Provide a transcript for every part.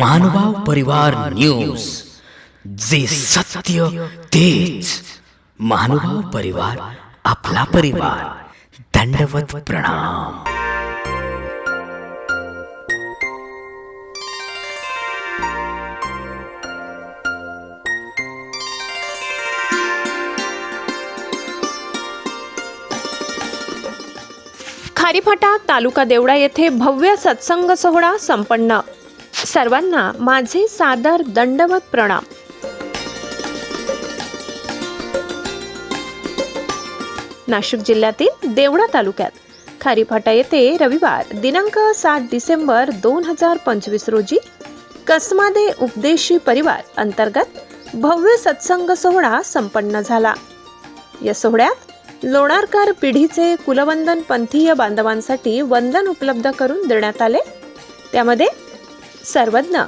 महानुभाव परिवार न्यूज जे सत्य तेच. महानुभाव परिवार आपला परिवार. दंडवत प्रणाम. खारीफाटा तालुका देवडा येथे भव्य सत्संग सोहळा संपन्न. सर्वांना माझे सादर दंडवत प्रणाम. नाशिक जिल्ह्यातील देवळा तालुक्यात खारीफाटा येथे रविवार दिनांक सात डिसेंबर दोन हजार पंचवीस रोजी कसमादे उपदेशी परिवार अंतर्गत भव्य सत्संग सोहळा संपन्न झाला. या सोहळ्यात लोणारकर पिढीचे कुलवंदन पंथीय बांधवांसाठी वंदन उपलब्ध करून देण्यात आले. त्यामध्ये सर्वज्ञ.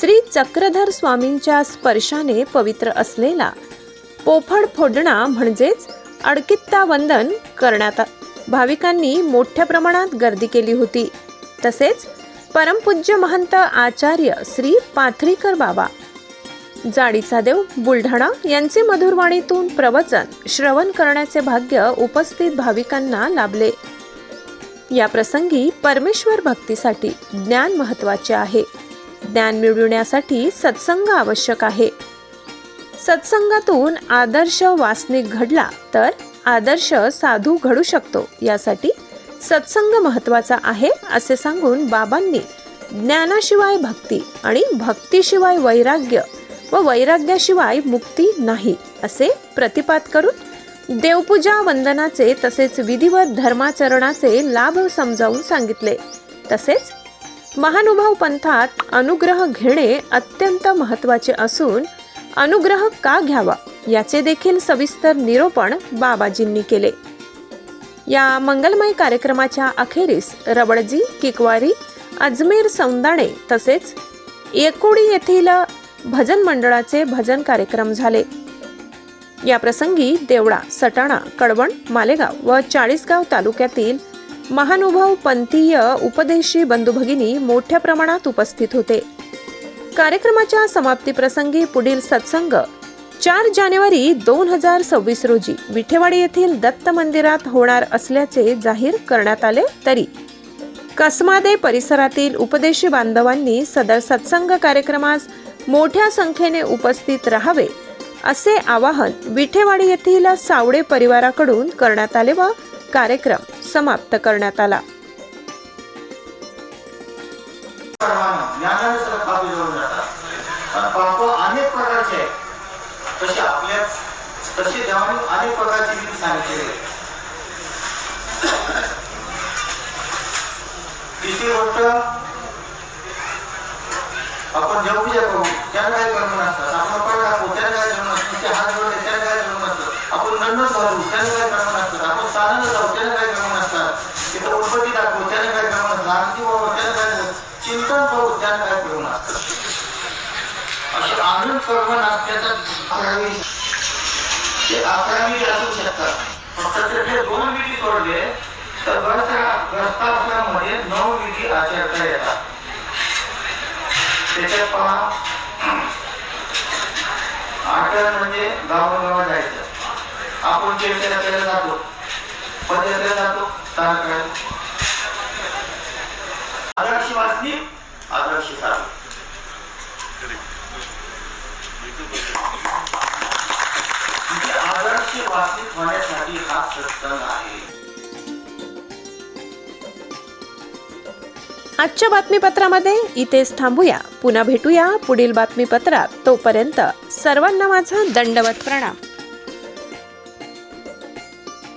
श्री चक्रधर स्वामींच्या स्पर्शाने पवित्र असलेला पोफड फोडणा म्हणजेच अडकित्ता वंदन करण्यात भाविकांनी मोठ्या प्रमाणात गर्दी केली होती. तसेच परमपूज्य महंत आचार्य श्री पाथरीकर बाबा जाडीचा देव बुलढाणा यांचे मधुरवाणीतून प्रवचन श्रवण करण्याचे भाग्य उपस्थित भाविकांना लाभले. या प्रसंगी परमेश्वर भक्तीसाठी ज्ञान महत्त्वाचे आहे. ज्ञान मिळविण्यासाठी सत्संग आवश्यक आहे. सत्संगातून आदर्श वासनिक घडला तर आदर्श साधू घडू शकतो. यासाठी सत्संग महत्त्वाचा आहे असे सांगून बाबांनी ज्ञानाशिवाय भक्ती आणि भक्तीशिवाय वैराग्य व वैराग्याशिवाय मुक्ती नाही असे प्रतिपाद करून देवपूजा वंदनाचे तसेच विधिवत धर्माचरणाचे लाभ समजावून सांगितले. तसेच महानुभाव पंथात अनुग्रह घेणे अत्यंत महत्त्वाचे असून अनुग्रह का घ्यावा याचे देखील सविस्तर निरूपण बाबाजींनी केले. या मंगलमय कार्यक्रमाच्या अखेरीस रबडजी किकवारी अजमेर सौंदाणे तसेच एकोडी येथील भजन मंडळाचे भजन कार्यक्रम झाले. या प्रसंगी देवळा सटाणा कडवण मालेगाव व चाळीसगाव तालुक्यातील महानुभाव पंथीय उपदेशी बंधुभगिनी मोठ्या प्रमाणात उपस्थित होते. कार्यक्रमाच्या समाप्ती प्रसंगी पुढील सत्संग चार जानेवारी दोन हजार सव्वीस रोजी विठेवाडी येथील दत्त मंदिरात होणार असल्याचे जाहीर करण्यात आले तरी कसमादे परिसरातील उपदेशी बांधवांनी सदर सत्संग कार्यक्रमास मोठ्या संख्येने उपस्थित राहावे असे आवाहन विठेवाडी येथील सावडे परिवाराकडून करण्यात आले व कार्यक्रम समाप्त करण्यात आला. अनेक प्रकारचे तसे आपल्या तसे देवाने अनेक विधी तिसरी गोष्ट आपण देवपूजा करू त्याला काय कर्म नसतात आपण पण टाकू त्याला काय कर्म नसतं. नुसते हात जोडले त्याला काय कर्म नसतं आपण दंड घालू त्याला काय कर्म नसतात आपण साधनं जाऊ त्याला काय कर्म नसतात तिथं उत्पत्ती दाखवू त्याला काय कर्म काय चिंतन करू त्याला काय करू नसतं असे अनेक कर्म नाट्याचा अकरावी. ते असू शकतात. फक्त त्याचे दोन विधी सोडले तर नऊ विधी आचरता येतात. त्याच्यात पहा. आठवण म्हणजे गावागावात जायचं. आपण कीर्तनाकडे जातो. पदयात्रेला जातो. तारकडे आदर्श वाचली आदर्श साधू आदर्श होण्यासाठी हा सत्संग आहे. आजच्या बातमीपत्रामध्ये इथेच थांबूया. पुन्हा भेटूया पुढील बातमीपत्रात. तोपर्यंत सर्वांना माझा दंडवत प्रणाम.